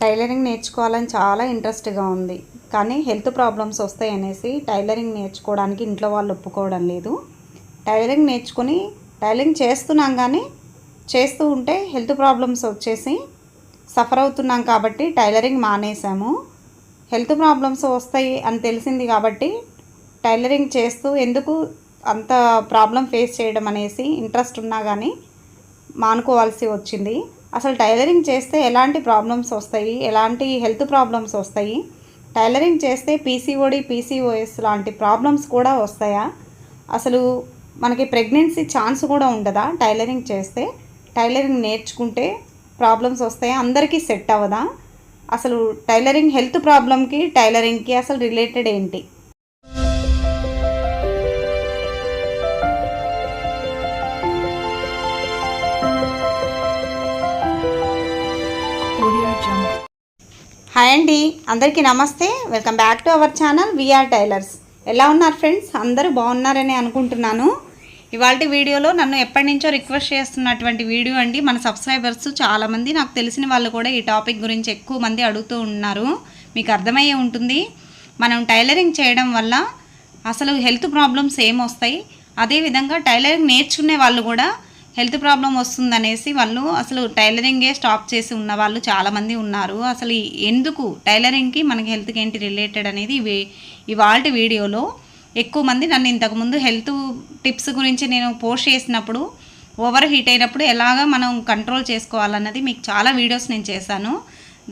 Tailoring నేర్చుకోవాలని చాలా ఇంట్రెస్ట్గా ఉంది. కానీ హెల్త్ ప్రాబ్లమ్స్ వస్తాయి అనేసి టైలరింగ్ నేర్చుకోవడానికి ఇంట్లో వాళ్ళు ఒప్పుకోవడం లేదు. టైలరింగ్ నేర్చుకుని టైలరింగ్ చేస్తున్నాం కానీ చేస్తూ ఉంటే హెల్త్ ప్రాబ్లమ్స్ వచ్చేసి సఫర్ అవుతున్నాం కాబట్టి టైలరింగ్ మానేసాము హెల్త్ ప్రాబ్లమ్స్ వస్తాయి అని తెలిసింది కాబట్టి టైలరింగ్ చేస్తూ ఎందుకు అంత ప్రాబ్లం ఫేస్ చేయడం అనేసి ఇంట్రెస్ట్ ఉన్నా కానీ మానుకోవాల్సి వచ్చింది. అసలు టైలరింగ్ చేస్తే ఎలాంటి ప్రాబ్లమ్స్ వస్తాయి? ఎలాంటి హెల్త్ ప్రాబ్లమ్స్ వస్తాయి? టైలరింగ్ చేస్తే పీసీఓడి పీసీఓఎస్ లాంటి ప్రాబ్లమ్స్ కూడా వస్తాయా? అసలు మనకి ప్రెగ్నెన్సీ ఛాన్స్ కూడా ఉండదా టైలరింగ్ చేస్తే? టైలరింగ్ నేర్చుకుంటే ప్రాబ్లమ్స్ వస్తాయా? అందరికీ సెట్ అవ్వదా? అసలు టైలరింగ్ హెల్త్ ప్రాబ్లమ్కి టైలరింగ్కి అసలు రిలేటెడ్ ఏంటి? హాయ్ అండి. అందరికీ నమస్తే. Welcome back to our channel VR tailors. ఎలా ఉన్నారు ఫ్రెండ్స్? అందరూ బాగున్నారని అనుకుంటున్నాను. ఇవాళ వీడియోలో నన్ను ఎప్పటి నుంచో రిక్వెస్ట్ చేస్తున్నటువంటి వీడియో అండి. మన సబ్స్క్రైబర్స్ చాలామంది నాకు తెలిసిన వాళ్ళు కూడా ఈ టాపిక్ గురించి ఎక్కువ మంది అడుగుతూ ఉన్నారు. మీకు అర్థమయ్యే ఉంటుంది. మనం టైలరింగ్ చేయడం వల్ల అసలు హెల్త్ ప్రాబ్లమ్స్ ఏం వస్తాయి? అదేవిధంగా టైలరింగ్ నేర్చుకునే వాళ్ళు కూడా హెల్త్ ప్రాబ్లం వస్తుందనేసి వాళ్ళు అసలు టైలరింగే స్టాప్ చేసి ఉన్న వాళ్ళు చాలామంది ఉన్నారు. అసలు ఎందుకు? టైలరింగ్కి మనకి హెల్త్కి ఏంటి రిలేటెడ్ అనేది ఇవాళ వీడియోలో ఎక్కువ మంది నన్ను ఇంతకుముందు హెల్త్ టిప్స్ గురించి నేను పోస్ట్ చేసినప్పుడు ఓవర్ హీట్ అయినప్పుడు ఎలాగ మనం కంట్రోల్ చేసుకోవాలన్నది మీకు చాలా వీడియోస్ నేను చేశాను.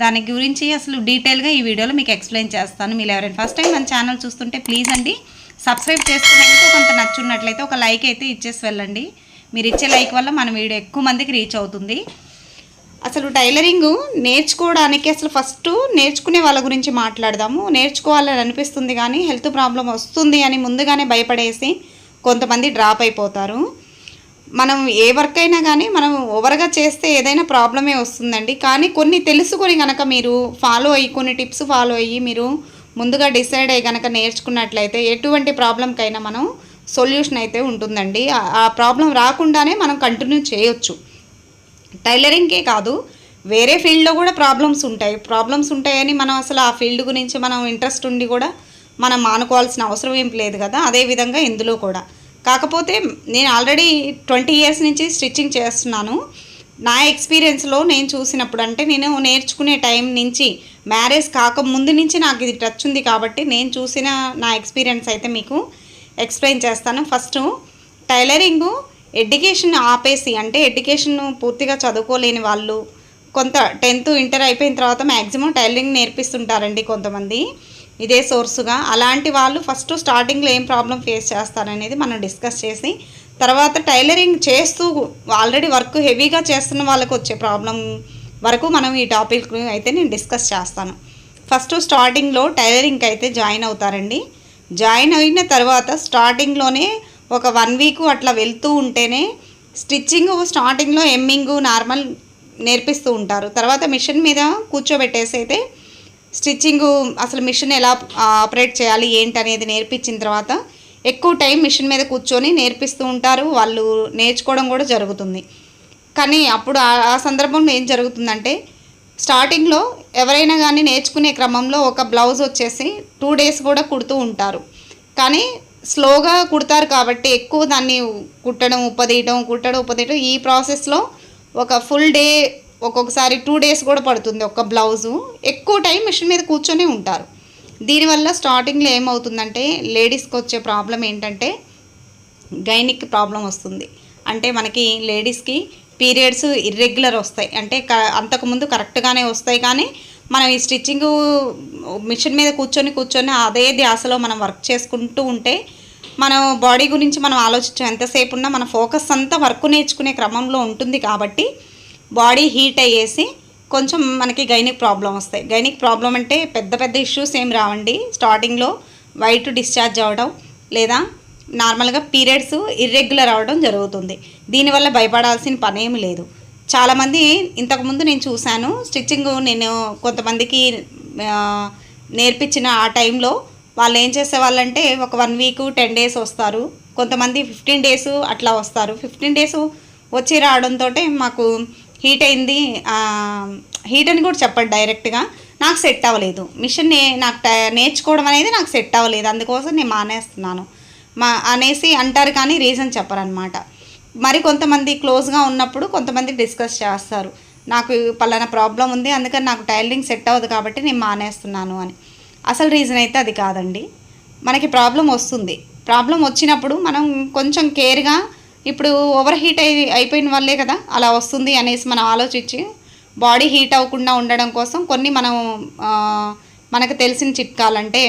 దాని గురించి అసలు డీటెయిల్గా ఈ వీడియోలో మీకు ఎక్స్ప్లెయిన్ చేస్తాను. మీరు ఎవరైనా ఫస్ట్ టైం మన ఛానల్ చూస్తుంటే ప్లీజ్ అండి సబ్స్క్రైబ్ చేసుకుని కొంత నచ్చున్నట్లయితే ఒక లైక్ అయితే ఇచ్చేసి వెళ్ళండి. మీరు ఇచ్చే లైక్ వల్ల మన వీడియో ఎక్కువ మందికి రీచ్ అవుతుంది. అసలు టైలరింగ్ నేర్చుకోవడానికి అసలు ఫస్ట్ నేర్చుకునే వాళ్ళ గురించి మాట్లాడదాము. నేర్చుకోవాలని అనిపిస్తుంది కానీ హెల్త్ ప్రాబ్లం వస్తుంది అని ముందుగానే భయపడేసి కొంతమంది డ్రాప్ అయిపోతారు. మనం ఏ వర్క్ అయినా కానీ మనం ఓవర్గా చేస్తే ఏదైనా ప్రాబ్లమే వస్తుందండి. కానీ కొన్ని తెలుసుకొని కనుక మీరు ఫాలో అయ్యి కొన్ని టిప్స్ ఫాలో అయ్యి మీరు ముందుగా డిసైడ్ అయ్యి కనుక నేర్చుకున్నట్లయితే ఎటువంటి ప్రాబ్లంకైనా మనం సొల్యూషన్ అయితే ఉంటుందండి. ఆ- ప్రాబ్లం రాకుండానే మనం కంటిన్యూ చేయొచ్చు. టైలరింగ్కే కాదు వేరే ఫీల్డ్లో కూడా ప్రాబ్లమ్స్ ఉంటాయి. ప్రాబ్లమ్స్ ఉంటాయని మనం అసలు ఆ ఫీల్డ్ గురించి మనం ఇంట్రెస్ట్ ఉండి కూడా మనం మానుకోవాల్సిన అవసరం ఏం లేదు కదా. అదేవిధంగా ఇందులో కూడా. కాకపోతే నేను ఆల్రెడీ ట్వంటీ ఇయర్స్ నుంచి స్టిచ్చింగ్ చేస్తున్నాను. నా ఎక్స్పీరియన్స్లో నేను చూసినప్పుడు అంటే నేను నేర్చుకునే టైం నుంచి మ్యారేజ్ కాకముందు నుంచి నాకు ఇది టచ్ ఉంది కాబట్టి నేను చూసిన నా ఎక్స్పీరియన్స్ అయితే మీకు ఎక్స్ప్లెయిన్ చేస్తాను. ఫస్ట్ టైలరింగు ఎడ్యుకేషన్ ఆపేసి అంటే ఎడ్యుకేషన్ పూర్తిగా చదువుకోలేని వాళ్ళు కొంత టెన్త్ ఇంటర్ అయిపోయిన తర్వాత మ్యాక్సిమం టైలరింగ్ నేర్పిస్తుంటారండి కొంతమంది. ఇదే సోర్సుగా. అలాంటి వాళ్ళు ఫస్ట్ స్టార్టింగ్లో ఏం ప్రాబ్లం ఫేస్ చేస్తారనేది మనం డిస్కస్ చేసి తర్వాత టైలరింగ్ చేస్తూ ఆల్రెడీ వర్క్ హెవీగా చేస్తున్న వాళ్ళకు వచ్చే ప్రాబ్లం వరకు మనం ఈ టాపిక్ అయితే నేను డిస్కస్ చేస్తాను. ఫస్ట్ స్టార్టింగ్లో టైలరింగ్కి అయితే జాయిన్ అవుతారండి. జాయిన్ అయిన తర్వాత స్టార్టింగ్లోనే ఒక వన్ వీక్ అట్లా వెళ్తూ ఉంటేనే స్టిచ్చింగ్ స్టార్టింగ్లో ఎమ్మింగ్ నార్మల్ నేర్పిస్తూ ఉంటారు. తర్వాత మిషన్ మీద కూర్చోబెట్టేసి అయితే స్టిచ్చింగ్ అసలు మిషన్ ఎలా ఆపరేట్ చేయాలి ఏంటి అనేది నేర్పించిన తర్వాత ఎక్కువ టైం మిషన్ మీద కూర్చొని నేర్పిస్తూ ఉంటారు. వాళ్ళు నేర్చుకోవడం కూడా జరుగుతుంది. కానీ అప్పుడు ఆ- ఆ సందర్భంలో ఏం జరుగుతుందంటే స్టార్టింగ్లో ఎవరైనా కానీ నేర్చుకునే క్రమంలో ఒక బ్లౌజ్ వచ్చేసి టూ డేస్ కూడా కుడుతూ ఉంటారు. కానీ స్లోగా కుడతారు కాబట్టి ఎక్కువ దాన్ని కుట్టడం ఉపదీయడం కుట్టడం ఉపదీయడం ఈ ప్రాసెస్లో ఒక ఫుల్ డే ఒక్కొక్కసారి టూ డేస్ కూడా పడుతుంది ఒక బ్లౌజు. ఎక్కువ టైం మిషన్ మీద కూర్చొని ఉంటారు. దీనివల్ల స్టార్టింగ్లో ఏమవుతుందంటే లేడీస్కి వచ్చే ప్రాబ్లం ఏంటంటే గైనిక్ ప్రాబ్లం వస్తుంది. అంటే మనకి లేడీస్కి పీరియడ్స్ ఇర్రెగ్యులర్ వస్తాయి. అంటే క అంతకుముందు కరెక్ట్గానే వస్తాయి కానీ మనం ఈ స్టిచ్చింగ్ మిషన్ మీద కూర్చొని కూర్చొని అదే ధ్యాసలో మనం వర్క్ చేసుకుంటూ ఉంటే మనం బాడీ గురించి మనం ఆలోచించాం ఎంతసేపు ఉన్నా మన ఫోకస్ అంతా వర్క్ నేర్చుకునే క్రమంలో ఉంటుంది కాబట్టి బాడీ హీట్ అయ్యేసి కొంచెం మనకి గైనిక్ ప్రాబ్లం వస్తాయి. గైనిక్ ప్రాబ్లం అంటే పెద్ద పెద్ద ఇష్యూస్ ఏం రావండి. స్టార్టింగ్లో వైట్ డిశ్చార్జ్ అవ్వడం లేదా నార్మల్గా పీరియడ్స్ ఇర్రెగ్యులర్ అవ్వడం జరుగుతుంది. దీనివల్ల భయపడాల్సిన పనేమి లేదు. చాలామంది ఇంతకుముందు నేను చూశాను స్టిచ్చింగ్ నేను కొంతమందికి నేర్పించిన ఆ టైంలో వాళ్ళు ఏం చేసేవాళ్ళంటే ఒక వన్ వీక్ టెన్ డేస్ వస్తారు. కొంతమంది ఫిఫ్టీన్ డేస్ అట్లా వస్తారు. ఫిఫ్టీన్ డేస్ వచ్చి రావడంతో మాకు హీట్ అయింది. హీట్ అని కూడా చెప్పండి డైరెక్ట్గా. నాకు సెట్ అవ్వలేదు. మిషన్ నే- నాకు నేర్చుకోవడం అనేది నాకు సెట్ అవ్వలేదు. అందుకోసం నేను మానేస్తున్నాను. మా అనేసి అంటారు కానీ రీజన్ చెప్పరనమాట మరి కొంతమంది క్లోజ్గా ఉన్నప్పుడు కొంతమంది డిస్కస్ చేస్తారు. నాకు పలానా ప్రాబ్లం ఉంది అందుకని నాకు టైలరింగ్ సెట్ అవ్వదు కాబట్టి నేను మానేస్తున్నాను అని. అసలు రీజన్ అయితే అది కాదండి. మనకి ప్రాబ్లం వస్తుంది. ప్రాబ్లం వచ్చినప్పుడు మనం కొంచెం కేర్గా ఇప్పుడు ఓవర్ హీట్ అయి అయిపోయిన వల్లే కదా అలా వస్తుంది అనేసి మనం ఆలోచించి బాడీ హీట్ అవ్వకుండా ఉండడం కోసం కొన్ని మనం మనకు తెలిసిన చిట్కాలంటే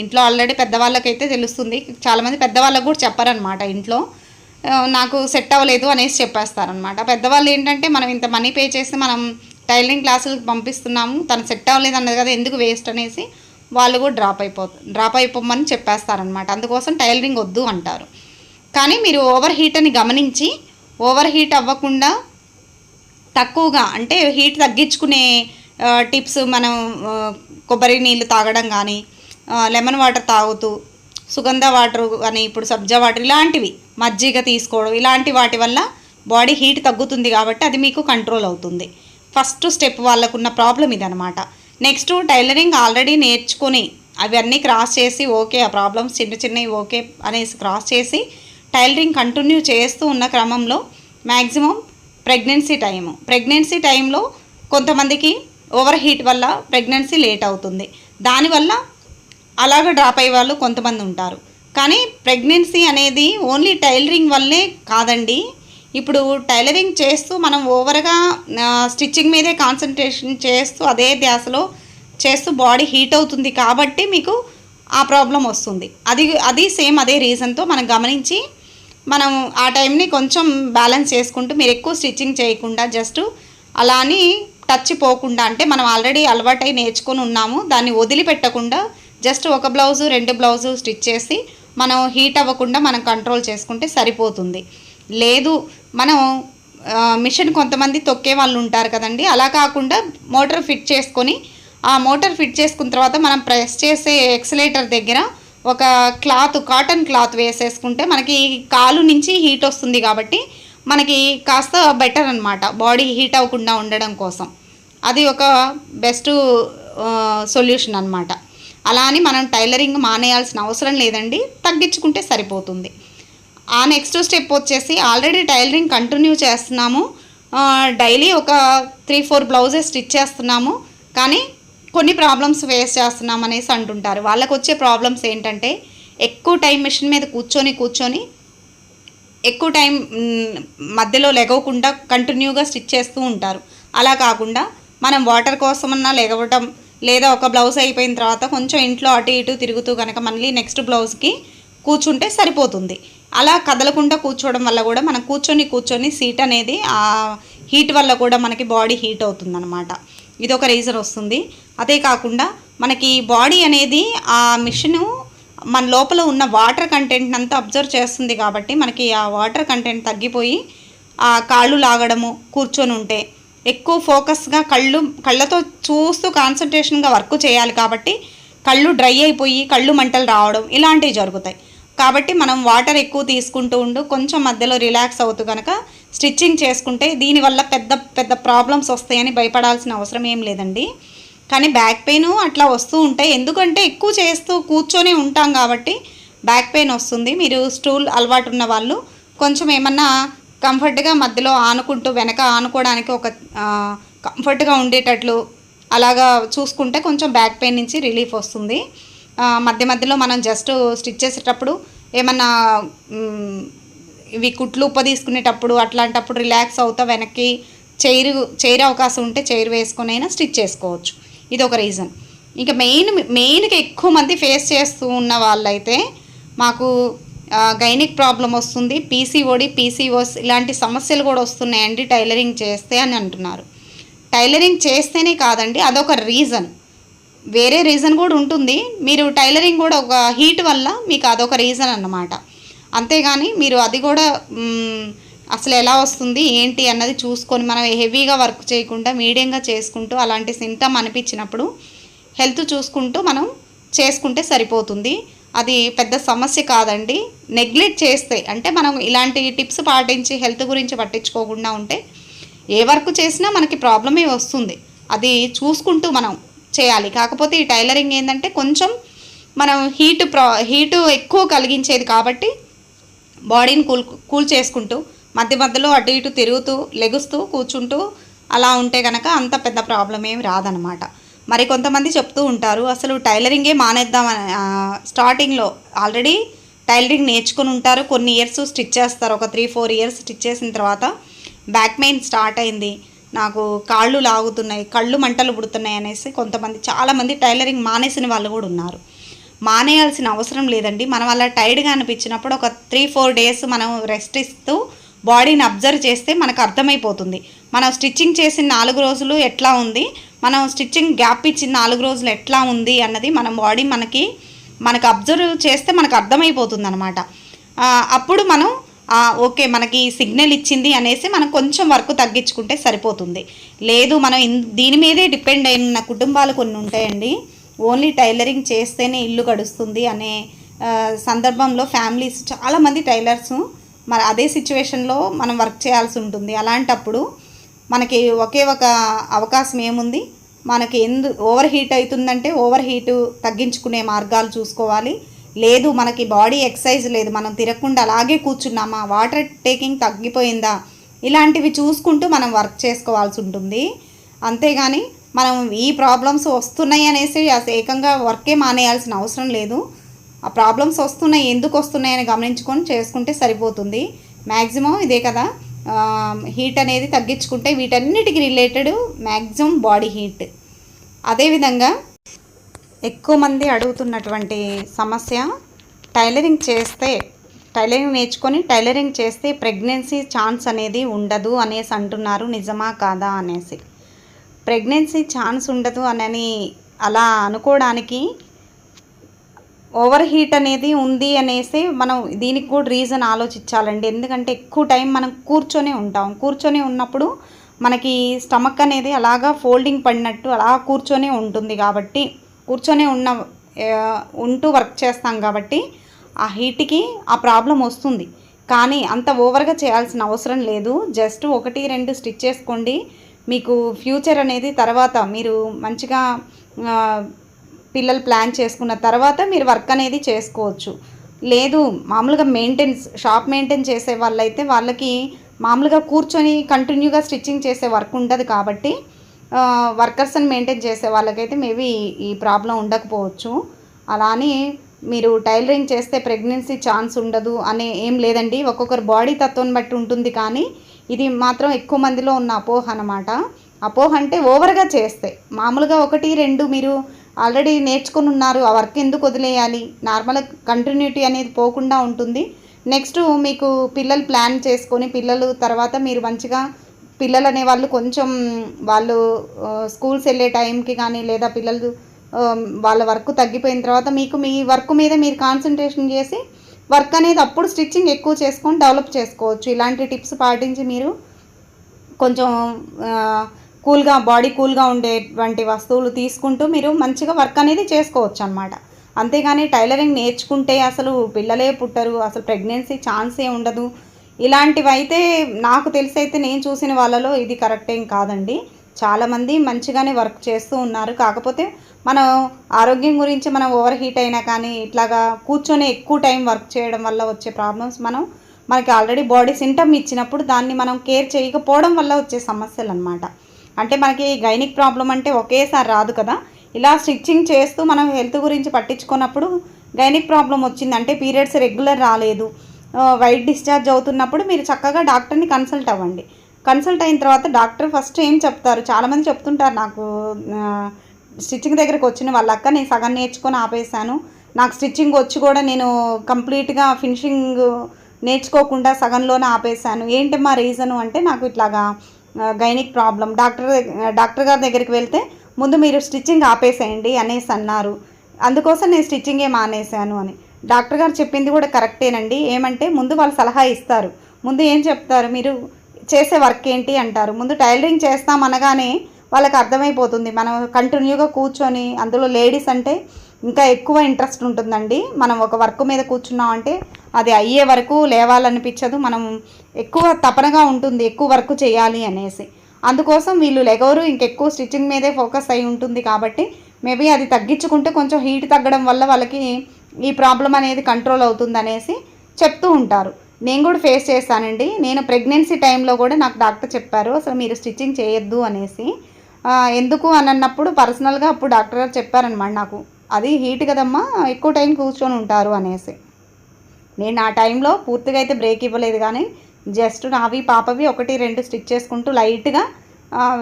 ఇంట్లో ఆల్రెడీ పెద్దవాళ్ళకైతే తెలుస్తుంది. చాలామంది పెద్దవాళ్ళకు కూడా చెప్పారనమాట ఇంట్లో. నాకు సెట్ అవ్వలేదు అనేసి చెప్పేస్తారనమాట పెద్దవాళ్ళు ఏంటంటే మనం ఇంత మనీ పే చేసి మనం టైలరింగ్ క్లాసులకు పంపిస్తున్నాము తను సెట్ అవ్వలేదు అన్నది కదా ఎందుకు వేస్ట్ అనేసి వాళ్ళు కూడా డ్రాప్ అయిపో డ్రాప్ అయిపోమని చెప్పేస్తారనమాట అందుకోసం టైలరింగ్ వద్దు అంటారు. కానీ మీరు ఓవర్ హీట్ అని గమనించి ఓవర్ హీట్ అవ్వకుండా తక్కువగా అంటే హీట్ తగ్గించుకునే టిప్స్ మనం కొబ్బరి నీళ్ళు తాగడం కానీ లెమన్ వాటర్ తాగుతూ సుగంధ వాటర్ కానీ ఇప్పుడు సబ్జా వాటర్ ఇలాంటివి మజ్జిగ తీసుకోవడం ఇలాంటి వాటి వల్ల బాడీ హీట్ తగ్గుతుంది కాబట్టి అది మీకు కంట్రోల్ అవుతుంది. ఫస్ట్ స్టెప్ వాళ్ళకున్న ప్రాబ్లం ఇదనమాట. నెక్స్ట్ టైలరింగ్ ఆల్రెడీ నేర్చుకొని అవన్నీ క్రాస్ చేసి ఓకే ఆ ప్రాబ్లమ్స్ చిన్న చిన్నవి ఓకే అనేసి క్రాస్ చేసి టైలరింగ్ కంటిన్యూ చేస్తూ ఉన్న క్రమంలో మ్యాక్సిమం ప్రెగ్నెన్సీ టైము. ప్రెగ్నెన్సీ టైంలో కొంతమందికి ఓవర్ హీట్ వల్ల ప్రెగ్నెన్సీ లేట్ అవుతుంది. దానివల్ల అలాగ డ్రాప్ అయ్యే వాళ్ళు కొంతమంది ఉంటారు. కానీ ప్రెగ్నెన్సీ అనేది ఓన్లీ టైలరింగ్ వల్లే కాదండి. ఇప్పుడు టైలరింగ్ చేస్తూ మనం ఓవర్గా స్టిచ్చింగ్ మీదే కాన్సన్ట్రేషన్ చేస్తూ అదే ధ్యాసలో చేస్తూ బాడీ హీట్ అవుతుంది కాబట్టి మీకు ఆ ప్రాబ్లం వస్తుంది. అది అది సేమ్ అదే రీజన్తో మనం గమనించి మనం ఆ టైంని కొంచెం బ్యాలెన్స్ చేసుకుంటూ మీరు ఎక్కువ స్టిచ్చింగ్ చేయకుండా జస్ట్ అలా అని టచ్ పోకుండా అంటే మనం ఆల్రెడీ అలవాటై నేర్చుకొని ఉన్నాము. దాన్ని వదిలిపెట్టకుండా జస్ట్ ఒక బ్లౌజు రెండు బ్లౌజు స్టిచ్ చేసి మనం హీట్ అవ్వకుండా మనం కంట్రోల్ చేసుకుంటే సరిపోతుంది. లేదు మనం మిషన్ కొంతమంది తొక్కే వాళ్ళు ఉంటారు కదండి. అలా కాకుండా మోటార్ ఫిట్ చేసుకొని ఆ మోటార్ ఫిట్ చేసుకున్న తర్వాత మనం ప్రెస్ చేసే ఎక్సలేటర్ దగ్గర ఒక క్లాత్ కాటన్ క్లాత్ వేసేసుకుంటే మనకి కాలు నుంచి హీట్ వస్తుంది కాబట్టి మనకి కాస్త బెటర్ అనమాట బాడీ హీట్ అవ్వకుండా ఉండడం కోసం. అది ఒక బెస్ట్ సొల్యూషన్ అనమాట అలా అని మనం టైలరింగ్ మానేయాల్సిన అవసరం లేదండి. తగ్గించుకుంటే సరిపోతుంది. ఆ నెక్స్ట్ స్టెప్ వచ్చేసి ఆల్రెడీ టైలరింగ్ కంటిన్యూ చేస్తున్నాము. డైలీ ఒక త్రీ ఫోర్ బ్లౌజెస్ స్టిచ్ చేస్తున్నాము. కానీ కొన్ని ప్రాబ్లమ్స్ ఫేస్ చేస్తున్నాం అనేసి అంటుంటారు. వాళ్ళకు వచ్చే ప్రాబ్లమ్స్ ఏంటంటే ఎక్కువ టైం మిషన్ మీద కూర్చొని కూర్చొని ఎక్కువ టైం మధ్యలో లెగవకుండా కంటిన్యూగా స్టిచ్ చేస్తూ ఉంటారు. అలా కాకుండా మనం వాటర్ కోసమన్నా లెగవటం లేదా ఒక బ్లౌజ్ అయిపోయిన తర్వాత కొంచెం ఇంట్లో అటు ఇటు తిరుగుతూ కనుక మళ్ళీ నెక్స్ట్ బ్లౌజ్కి కూర్చుంటే సరిపోతుంది. అలా కదలకుండా కూర్చోవడం వల్ల కూడా మనం కూర్చొని కూర్చొని సీట్ అనేది ఆ హీట్ వల్ల కూడా మనకి బాడీ హీట్ అవుతుందన్నమాట. ఇది ఒక రీజన్ వస్తుంది. అదే కాకుండా మనకి బాడీ అనేది ఆ మిషను మన లోపల ఉన్న వాటర్ కంటెంట్ అంతా అబ్జర్వ్ చేస్తుంది కాబట్టి మనకి ఆ వాటర్ కంటెంట్ తగ్గిపోయి ఆ కాళ్ళు లాగడము కూర్చొని ఉంటే ఎక్కువ ఫోకస్గా కళ్ళు కళ్ళతో చూస్తూ కాన్సన్ట్రేషన్గా వర్క్ చేయాలి కాబట్టి కళ్ళు డ్రై అయిపోయి కళ్ళు మంటలు రావడం ఇలాంటివి జరుగుతాయి. కాబట్టి మనం వాటర్ ఎక్కువ తీసుకుంటూ ఉండు కొంచెం మధ్యలో రిలాక్స్ అవుతూ కనుక స్టిచ్చింగ్ చేసుకుంటే దీనివల్ల పెద్ద పెద్ద ప్రాబ్లమ్స్ వస్తాయని భయపడాల్సిన అవసరం ఏం లేదండి. కానీ బ్యాక్ పెయిన్ అట్లా వస్తూ ఉంటాయి ఎందుకంటే ఎక్కువ చేస్తూ కూర్చొని ఉంటాం కాబట్టి బ్యాక్ పెయిన్ వస్తుంది. మీరు స్టూల్ అలవాటు ఉన్న వాళ్ళు కొంచెం ఏమన్నా కంఫర్ట్గా మధ్యలో ఆనుకుంటూ వెనక ఆనుకోవడానికి ఒక కంఫర్ట్గా ఉండేటట్లు అలాగా చూసుకుంటే కొంచెం బ్యాక్ పెయిన్ నుంచి రిలీఫ్ వస్తుంది. మధ్య మధ్యలో మనం జస్ట్ స్టిచ్ చేసేటప్పుడు ఏమన్నా ఇవి కుట్లు ఉప్ప తీసుకునేటప్పుడు అట్లాంటప్పుడు రిలాక్స్ అవుతా వెనక్కి చైర్ చైర్ అవకాశం ఉంటే చైర్ వేసుకొని అయినా స్టిచ్ చేసుకోవచ్చు. ఇది ఒక రీజన్. ఇంకా మెయిన్ మెయిన్గా ఎక్కువ మంది ఫేస్ చేస్తూ ఉన్న వాళ్ళైతే మాకు గైనిక్ ప్రాబ్లం వస్తుంది పీసీఓడి పీసీఓస్ ఇలాంటి సమస్యలు కూడా వస్తున్నాయండి టైలరింగ్ చేస్తే అని అంటున్నారు. టైలరింగ్ చేస్తేనే కాదండి అదొక రీజన్ వేరే రీజన్ కూడా ఉంటుంది మీరు టైలరింగ్ కూడా ఒక హీట్ వల్ల మీకు అదొక రీజన్ అన్నమాట. అంతేగాని మీరు అది కూడా అసలు ఎలా వస్తుంది ఏంటి అన్నది చూసుకొని మనం హెవీగా వర్క్ చేయకుండా మీడియంగా చేసుకుంటూ అలాంటి సింటమ్ అనిపించినప్పుడు హెల్త్ చూసుకుంటూ మనం చేసుకుంటే సరిపోతుంది. అది పెద్ద సమస్య కాదండి. నెగ్లెక్ట్ చేస్తే అంటే మనం ఇలాంటి టిప్స్ పాటించి హెల్త్ గురించి పట్టించుకోకుండా ఉంటే ఏ వర్క్ చేసినా మనకి ప్రాబ్లమే వస్తుంది. అది చూసుకుంటూ మనం చేయాలి. కాకపోతే ఈ టైలరింగ్ ఏంటంటే కొంచెం మనం హీట్ ప్రా హీటు ఎక్కువ కలిగించేది కాబట్టి బాడీని కూల్ కూల్ చేసుకుంటూ మధ్య మధ్యలో అటు ఇటు తిరుగుతూ లెగుస్తూ కూర్చుంటూ అలా ఉంటే కనుక అంత పెద్ద ప్రాబ్లం ఏమి రాదనమాట మరి కొంతమంది చెప్తూ ఉంటారు అసలు టైలరింగే మానేద్దామని స్టార్టింగ్లో ఆల్రెడీ టైలరింగ్ నేర్చుకుని ఉంటారు కొన్ని ఇయర్స్ స్టిచ్ చేస్తారు ఒక త్రీ ఫోర్ ఇయర్స్ స్టిచ్ చేసిన తర్వాత బ్యాక్ పెయిన్ స్టార్ట్ అయింది నాకు కాళ్ళు లాగుతున్నాయి కళ్ళు మంటలు పుడుతున్నాయి అనేసి కొంతమంది చాలామంది టైలరింగ్ మానేసిన వాళ్ళు కూడా ఉన్నారు. మానేయాల్సిన అవసరం లేదండి మనం అలా టైర్డ్గా అనిపించినప్పుడు ఒక త్రీ ఫోర్ డేస్ మనం రెస్ట్ ఇస్తూ బాడీని అబ్జర్వ్ చేస్తే మనకు అర్థమైపోతుంది. మనం స్టిచ్చింగ్ చేసిన నాలుగు రోజులు ఎట్లా ఉంది మనం స్టిచ్చింగ్ గ్యాప్ ఇచ్చి నాలుగు రోజులు ఎట్లా ఉంది అన్నది మన బాడీ మనకి మనకు అబ్జర్వ్ చేస్తే మనకు అర్థమైపోతుంది అనమాట అప్పుడు మనం ఓకే మనకి సిగ్నల్ ఇచ్చింది అనేసి మనం కొంచెం వర్క్ తగ్గించుకుంటే సరిపోతుంది. లేదు మనం దీని మీదే డిపెండ్ అయిన కుటుంబాలు కొన్ని ఉంటాయండి. ఓన్లీ టైలరింగ్ చేస్తేనే ఇల్లు గడుస్తుంది అనే సందర్భంలో ఫ్యామిలీస్ చాలామంది టైలర్స్ మరి అదే సిచ్యువేషన్లో మనం వర్క్ చేయాల్సి ఉంటుంది. అలాంటప్పుడు మనకి ఒకే ఒక అవకాశం ఏముంది? మనకి ఎందు ఓవర్ హీట్ అవుతుందంటే ఓవర్ హీటు తగ్గించుకునే మార్గాలు చూసుకోవాలి. లేదు మనకి బాడీ ఎక్సర్సైజ్ లేదు మనం తిరగకుండా అలాగే కూర్చున్నామా? Water taking తగ్గిపోయిందా? ఇలాంటివి చూసుకుంటూ మనం వర్క్ చేసుకోవాల్సి ఉంటుంది. అంతేగాని మనం ఈ ప్రాబ్లమ్స్ వస్తున్నాయి అనేసి అసలు ఏకంగా వర్కే మానేయాల్సిన అవసరం లేదు. ఆ ప్రాబ్లమ్స్ వస్తున్నాయి ఎందుకు వస్తున్నాయి అని గమనించుకొని చేసుకుంటే సరిపోతుంది. మ్యాక్సిమం ఇదే కదా. హీట్ అనేది తగ్గించుకుంటే వీటన్నిటికి రిలేటెడ్ మ్యాక్సిమం బాడీ హీట్ అదేవిధంగా ఎక్కువ మంది అడుగుతున్నటువంటి సమస్య టైలరింగ్ చేస్తే టైలరింగ్ నేర్చుకొని టైలరింగ్ చేస్తే ప్రెగ్నెన్సీ ఛాన్స్ అనేది ఉండదు అనేసి అంటున్నారు నిజమా కాదా అనేసి. ప్రెగ్నెన్సీ ఛాన్స్ ఉండదు అని అలా అనుకోవడానికి ఓవర్ హీట్ అనేది ఉంది అనేసి మనం దీనికి కూడా రీజన్ ఆలోచించాలండి. ఎందుకంటే ఎక్కువ టైం మనం కూర్చొని ఉంటాం. కూర్చొని ఉన్నప్పుడు మనకి స్టమక్ అనేది అలాగా ఫోల్డింగ్ పడినట్టు అలా కూర్చొని ఉంటుంది కాబట్టి కూర్చొని ఉన్న ఉంటూ వర్క్ చేస్తాం కాబట్టి ఆ హీట్కి ఆ ప్రాబ్లం వస్తుంది. కానీ అంత ఓవర్గా చేయాల్సిన అవసరం లేదు. జస్ట్ ఒకటి రెండు స్టిచ్ చేసుకోండి. మీకు ఫ్యూచర్ అనేది తర్వాత మీరు మంచిగా పిల్లలు ప్లాన్ చేసుకున్న తర్వాత మీరు వర్క్ అనేది చేసుకోవచ్చు. లేదు మామూలుగా మెయింటెన్స్ షాప్ మెయింటైన్ చేసే వాళ్ళైతే వాళ్ళకి మామూలుగా కూర్చొని కంటిన్యూగా స్టిచ్చింగ్ చేసే వర్క్ ఉండదు కాబట్టి వర్కర్స్ని మెయింటైన్ చేసే వాళ్ళకైతే మేబీ ఈ ప్రాబ్లం ఉండకపోవచ్చు. అలా అని మీరు టైలరింగ్ చేస్తే ప్రెగ్నెన్సీ ఛాన్స్ ఉండదు అనే ఏం లేదండి. ఒక్కొక్కరు బాడీ తత్వం బట్టి ఉంటుంది కానీ ఇది మాత్రం ఎక్కువ మందిలో ఉన్న అపోహ అనమాట అపోహ అంటే ఓవర్గా చేస్తే. మామూలుగా ఒకటి రెండు మీరు ఆల్రెడీ నేర్చుకుని ఉన్నారు ఆ వర్క్ ఎందుకు వదిలేయాలి? నార్మల్ కంటిన్యూటీ అనేది పోకుండా ఉంటుంది. నెక్స్ట్ మీకు పిల్లలు ప్లాన్ చేసుకొని పిల్లలు తర్వాత మీరు మంచిగా పిల్లలు అనేవాళ్ళు కొంచెం వాళ్ళు స్కూల్స్ వెళ్ళే టైంకి కానీ లేదా పిల్లలు వాళ్ళ వర్క్ తగ్గిపోయిన తర్వాత మీకు మీ వర్క్ మీద మీరు కాన్సన్ట్రేషన్ చేసి వర్క్ అనేది అప్పుడు స్టిచ్చింగ్ ఎక్కువ చేసుకొని డెవలప్ చేసుకోవచ్చు. ఇలాంటి టిప్స్ పాటించి మీరు కొంచెం కూల్గా బాడీ కూల్గా ఉండేటువంటి వస్తువులు తీసుకుంటూ మీరు మంచిగా వర్క్ అనేది చేసుకోవచ్చు అనమాట అంతేగాని టైలరింగ్ నేర్చుకుంటే అసలు పిల్లలే పుట్టరు అసలు ప్రెగ్నెన్సీ ఛాన్సే ఉండదు. ఇలాంటివి అయితే నాకు తెలిసి అయితే నేను చూసిన వాళ్ళలో ఇది కరెక్ట్ ఏం కాదండి. చాలామంది మంచిగానే వర్క్ చేస్తూ ఉన్నారు. కాకపోతే మనం ఆరోగ్యం గురించి మనం ఓవర్ హీట్ అయినా కానీ ఇట్లాగా కూర్చొని ఎక్కువ టైం వర్క్ చేయడం వల్ల వచ్చే ప్రాబ్లమ్స్ మనం మనకి ఆల్రెడీ బాడీ సింటమ్ ఇచ్చినప్పుడు దాన్ని మనం కేర్ చేయకపోవడం వల్ల వచ్చే సమస్యలు అనమాట అంటే మనకి గైనిక్ ప్రాబ్లం అంటే ఒకేసారి రాదు కదా. ఇలా స్టిచ్చింగ్ చేస్తూ మనం హెల్త్ గురించి పట్టించుకున్నప్పుడు గైనిక్ ప్రాబ్లం వచ్చింది. అంటే పీరియడ్స్ రెగ్యులర్ రాలేదు. వైట్ డిశ్చార్జ్ అవుతున్నప్పుడు మీరు చక్కగా డాక్టర్ని కన్సల్ట్ అవ్వండి. కన్సల్ట్ అయిన తర్వాత డాక్టర్ ఫస్ట్ ఏం చెప్తారు? చాలామంది చెప్తుంటారు నాకు స్టిచ్చింగ్ దగ్గరికి వచ్చిన వాళ్ళ అక్క నేను సగం నేర్చుకొని ఆపేశాను. నాకు స్టిచ్చింగ్ వచ్చి కూడా నేను కంప్లీట్గా ఫినిషింగ్ నేర్చుకోకుండా సగంలోనే ఆపేశాను. ఏంటమ్మా రీజను? అంటే నాకు ఇట్లాగా గైనిక్ ప్రాబ్లం డాక్టర్ డాక్టర్ గారి దగ్గరికి వెళ్తే ముందు మీరు స్టిచ్చింగ్ ఆపేసేయండి అనేసి అన్నారు. అందుకోసం నేను స్టిచ్చింగే మానేశాను అని. డాక్టర్ గారు చెప్పింది కూడా కరెక్టేనండి. ఏమంటే ముందు వాళ్ళు సలహా ఇస్తారు. ముందు ఏం చెప్తారు? మీరు చేసే వర్క్ ఏంటి అంటారు. ముందు టైలరింగ్ చేస్తాం అనగానే వాళ్ళకి అర్థమైపోతుంది. మనం కంటిన్యూగా కూర్చొని అందులో లేడీస్ అంటే ఇంకా ఎక్కువ ఇంట్రెస్ట్ ఉంటుందండి. మనం ఒక వర్క్ మీద కూర్చున్నాం అంటే అది అయ్యే వరకు లేవాలనిపించదు. మనం ఎక్కువ తపనగా ఉంటుంది ఎక్కువ వర్క్ చేయాలి అనేసి. అందుకోసం వీళ్ళు లెగవరు ఇంకెక్కువ స్టిచ్చింగ్ మీదే ఫోకస్ అయి ఉంటుంది కాబట్టి మేబీ అది తగ్గించుకుంటే కొంచెం హీట్ తగ్గడం వల్ల వాళ్ళకి ఈ ప్రాబ్లం అనేది కంట్రోల్ అవుతుంది అనేసి చెప్తూ ఉంటారు. నేను కూడా ఫేస్ చేస్తానండి నేను ప్రెగ్నెన్సీ టైంలో కూడా నాకు డాక్టర్ చెప్పారు అసలు మీరు స్టిచ్చింగ్ చేయొద్దు అనేసి. ఎందుకు అని అన్నప్పుడు పర్సనల్గా అప్పుడు డాక్టర్ గారు చెప్పారనమాట నాకు. అది హీట్ కదమ్మా ఎక్కువ టైం కూర్చొని ఉంటారు అనేసి. నేను ఆ టైంలో పూర్తిగా అయితే బ్రేక్ ఇవ్వలేదు కానీ జస్ట్ నావి పాపవి ఒకటి రెండు స్టిచ్ చేసుకుంటూ లైట్గా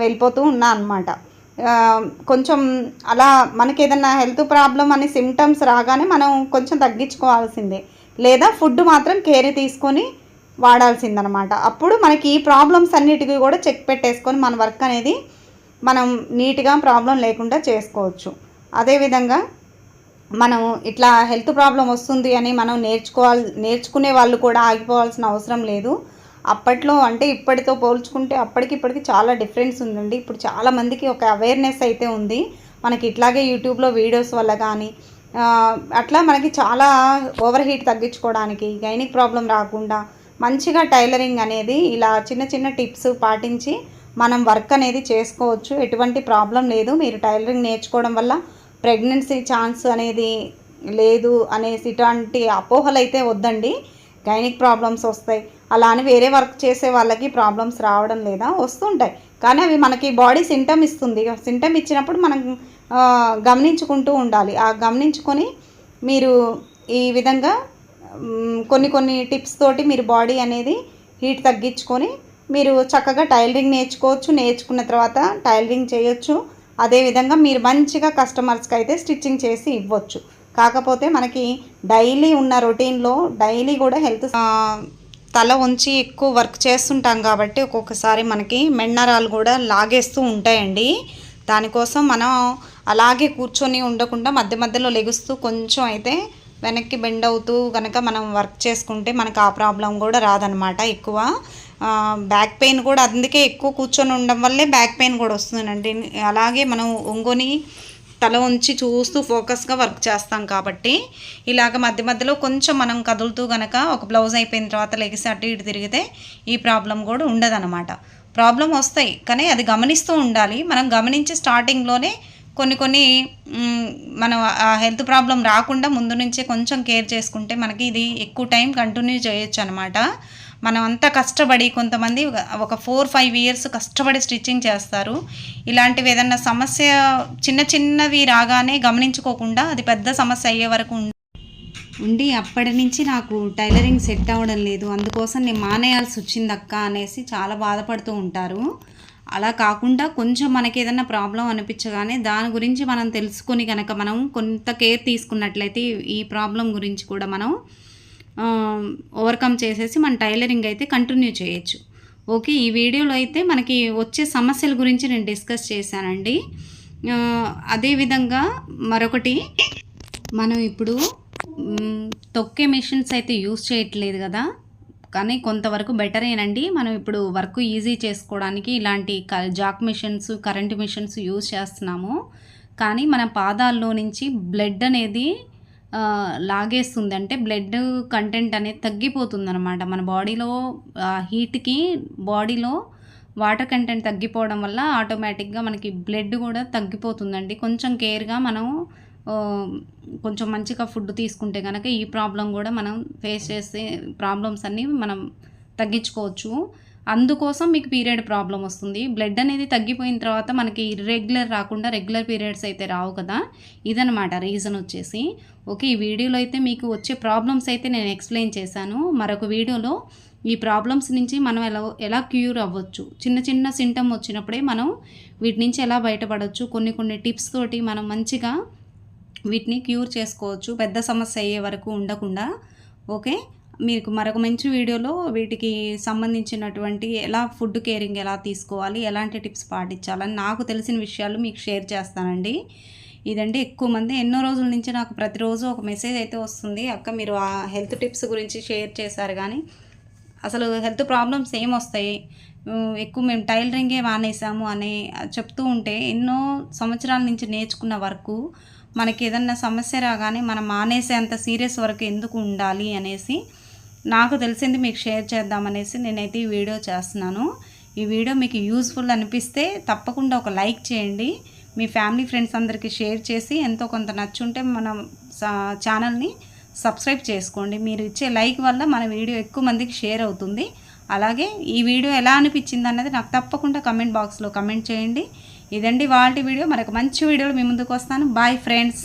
వెళ్ళిపోతూ ఉన్నా అనమాట కొంచెం అలా మనకి ఏదన్నా హెల్త్ ప్రాబ్లం అని సిమ్టమ్స్ రాగానే మనం కొంచెం తగ్గించుకోవాల్సిందే. లేదా ఫుడ్ మాత్రం కేర్ తీసుకొని వాడాల్సిందనమాట అప్పుడు మనకి ఈ ప్రాబ్లమ్స్ అన్నిటికీ కూడా చెక్ పెట్టేసుకొని మన వర్క్ అనేది మనం నీట్గా ప్రాబ్లం లేకుండా చేసుకోవచ్చు. అదేవిధంగా మనం ఇట్లా హెల్త్ ప్రాబ్లం వస్తుంది అని మనం నేర్చుకోవాలి నేర్చుకునే వాళ్ళు కూడా ఆగిపోవాల్సిన అవసరం లేదు. అప్పట్లో అంటే ఇప్పటితో పోల్చుకుంటే అప్పటికి ఇప్పటికి చాలా డిఫరెన్స్ ఉందండి. ఇప్పుడు చాలామందికి ఒక అవేర్నెస్ అయితే ఉంది. మనకి ఇట్లాగే యూట్యూబ్లో వీడియోస్ వల్ల కానీ అట్లా మనకి చాలా ఓవర్ హీట్ తగ్గించుకోవడానికి గైనిక్ ప్రాబ్లం రాకుండా మంచిగా టైలరింగ్ అనేది ఇలా చిన్న చిన్న టిప్స్ పాటించి మనం వర్క్ అనేది చేసుకోవచ్చు. ఎటువంటి ప్రాబ్లం లేదు. మీరు టైలరింగ్ నేర్చుకోవడం వల్ల ప్రెగ్నెన్సీ ఛాన్స్ అనేది లేదు అనేసి ఇటువంటి అపోహలు అయితే వద్దండి. గైనిక్ ప్రాబ్లమ్స్ వస్తాయి. అలా అని వేరే వర్క్ చేసే వాళ్ళకి ప్రాబ్లమ్స్ రావడం లేదా వస్తుంటాయి. కానీ అవి మనకి బాడీ సింటమ్ ఇస్తుంది. సింటమ్ ఇచ్చినప్పుడు మనం గమనించుకుంటూ ఉండాలి. ఆ గమనించుకొని మీరు ఈ విధంగా కొన్ని కొన్ని టిప్స్ తోటి మీరు బాడీ అనేది హీట్ తగ్గించుకొని మీరు చక్కగా టైలరింగ్ నేర్చుకోవచ్చు. నేర్చుకున్న తర్వాత టైలరింగ్ చేయొచ్చు. అదేవిధంగా మీరు మంచిగా కస్టమర్స్కి అయితే స్టిచ్చింగ్ చేసి ఇవ్వచ్చు. కాకపోతే మనకి డైలీ ఉన్న రొటీన్లో డైలీ కూడా హెల్త్ తల ఉంచి ఎక్కువ వర్క్ చేస్తుంటాం కాబట్టి ఒక్కొక్కసారి మనకి మెన్నరాలు కూడా లాగేస్తూ ఉంటాయండి. దానికోసం మనం అలాగే కూర్చొని ఉండకుండా మధ్య మధ్యలో లెగుస్తూ కొంచెం అయితే వెనక్కి బెండ్ అవుతూ కనుక మనం వర్క్ చేసుకుంటే మనకు ఆ ప్రాబ్లం కూడా రాదనమాట ఎక్కువ. బ్యాక్ పెయిన్ కూడా అందుకే ఎక్కువ కూర్చొని ఉండడం వల్లే బ్యాక్ పెయిన్ కూడా వస్తుందండి. అలాగే మనం ఒంగొని తల ఉంచి చూస్తూ ఫోకస్గా వర్క్ చేస్తాం కాబట్టి ఇలాగ మధ్య మధ్యలో కొంచెం మనం కదులుతూ గనక ఒక బ్లౌజ్ అయిపోయిన తర్వాత లెగిసి అటు ఇటు తిరిగితే ఈ ప్రాబ్లం కూడా ఉండదన్నమాట. ప్రాబ్లం వస్తాయి కానీ అది గమనిస్తూ ఉండాలి. మనం గమనించి స్టార్టింగ్లోనే కొన్ని కొన్ని మనం ఆ హెల్త్ ప్రాబ్లం రాకుండా ముందు నుంచే కొంచెం కేర్ చేసుకుంటే మనకి ఇది ఎక్కువ టైం కంటిన్యూ చేయొచ్చు అనమాట మనం అంతా కష్టపడి కొంతమంది ఒక- ఫోర్ ఫైవ్ ఇయర్స్ కష్టపడి స్టిచ్చింగ్ చేస్తారు. ఇలాంటివి ఏదన్నా సమస్య చిన్న చిన్నవి రాగానే గమనించుకోకుండా అది పెద్ద సమస్య అయ్యే వరకు ఉండి ఉండి అప్పటి నుంచి నాకు టైలరింగ్ సెట్ అవ్వడం లేదు. అందుకోసం నేను మానేయాల్సి వచ్చింది అక్క అనేసి చాలా బాధపడుతూ ఉంటారు. అలా కాకుండా కొంచెం మనకి ఏదైనా ప్రాబ్లం అనిపించగానే దాని గురించి మనం తెలుసుకొని కనుక మనం కొంత కేర్ తీసుకున్నట్లయితే ఈ ప్రాబ్లం గురించి కూడా మనం ఓవర్కమ్ చేసేసి మన టైలరింగ్ అయితే కంటిన్యూ చేయొచ్చు. ఓకే ఈ వీడియోలో అయితే మనకి వచ్చే సమస్యల గురించి నేను డిస్కస్ చేశానండి. అదేవిధంగా మరొకటి మనం ఇప్పుడు తొక్కే మిషన్స్ అయితే యూస్ చేయట్లేదు కదా. కానీ కొంతవరకు బెటరేనండి మనం ఇప్పుడు వర్క్ ఈజీ చేసుకోవడానికి ఇలాంటి క Jack machines current machines use చేస్తున్నాము. కానీ మన పాదాల్లో నుంచి బ్లడ్ అనేది లాగేస్తుంది అంటే బ్లడ్ కంటెంట్ అనేది తగ్గిపోతుంది అనమాట మన బాడీలో హీట్కి బాడీలో వాటర్ కంటెంట్ తగ్గిపోవడం వల్ల ఆటోమేటిక్గా మనకి బ్లడ్ కూడా తగ్గిపోతుందండి. కొంచెం కేర్గా మనం కొంచెం మంచిగా ఫుడ్ తీసుకుంటే కనుక ఈ ప్రాబ్లం కూడా మనం ఫేస్ చేసే ప్రాబ్లమ్స్ అన్నీ మనం తగ్గించుకోవచ్చు. అందుకోసం మీకు పీరియడ్ ప్రాబ్లం వస్తుంది. బ్లడ్ అనేది తగ్గిపోయిన తర్వాత మనకి ఇర్రెగ్యులర్ రాకుండా రెగ్యులర్ పీరియడ్స్ అయితే రావు కదా. ఇదనమాట రీజన్ వచ్చేసి. ఓకే ఈ వీడియోలో అయితే మీకు వచ్చే ప్రాబ్లమ్స్ అయితే నేను ఎక్స్ప్లెయిన్ చేశాను. మరొక వీడియోలో ఈ ప్రాబ్లమ్స్ నుంచి మనం ఎలా ఎలా క్యూర్ అవ్వచ్చు? చిన్న చిన్న సింటమ్ వచ్చినప్పుడే మనం వీటి నుంచి ఎలా బయటపడవచ్చు కొన్ని కొన్ని టిప్స్ తోటి మనం మంచిగా వీటిని క్యూర్ చేసుకోవచ్చు. పెద్ద సమస్య అయ్యే వరకు ఉండకుండా. ఓకే? మీకు మరొక మంచి వీడియోలో వీటికి సంబంధించినటువంటి ఎలా ఫుడ్ కేరింగ్ ఎలా తీసుకోవాలి ఎలాంటి టిప్స్ పాటించాలని నాకు తెలిసిన విషయాలు మీకు షేర్ చేస్తానండి. ఇదండి ఎక్కువ మంది. ఎన్నో రోజుల నుంచి నాకు ప్రతిరోజు ఒక మెసేజ్ అయితే వస్తుంది. అక్క మీరు ఆ హెల్త్ టిప్స్ గురించి షేర్ చేశారు కానీ అసలు హెల్త్ ప్రాబ్లమ్స్ ఏం వస్తాయి? ఎక్కువ మేము టైలరింగే మానేసాము అని చెప్తూ ఉంటే ఎన్నో సంవత్సరాల నుంచి నేర్చుకున్న వరకు మనకి ఏదన్నా సమస్య రాగానే మనం మానేసే అంత సీరియస్ వరకు ఎందుకు ఉండాలి అనేసి నాకు తెలిసింది మీకు షేర్ చేద్దామనేసి నేనైతే ఈ వీడియో చేస్తున్నాను. ఈ వీడియో మీకు యూస్ఫుల్ అనిపిస్తే తప్పకుండా ఒక లైక్ చేయండి. మీ ఫ్యామిలీ ఫ్రెండ్స్ అందరికీ షేర్ చేసి ఎంతో కొంత నచ్చుంటే మన సా- ఛానల్ని సబ్స్క్రైబ్ చేసుకోండి. మీరు ఇచ్చే లైక్ వల్ల మన వీడియో ఎక్కువ మందికి షేర్ అవుతుంది. అలాగే ఈ వీడియో ఎలా అనిపించింది అన్నది నాకు తప్పకుండా కమెంట్ బాక్స్లో కమెంట్ చేయండి. ఇదండి వాళ్ళ వీడియో. మరొక మంచి వీడియోలో మీ ముందుకు వస్తాను. Bye friends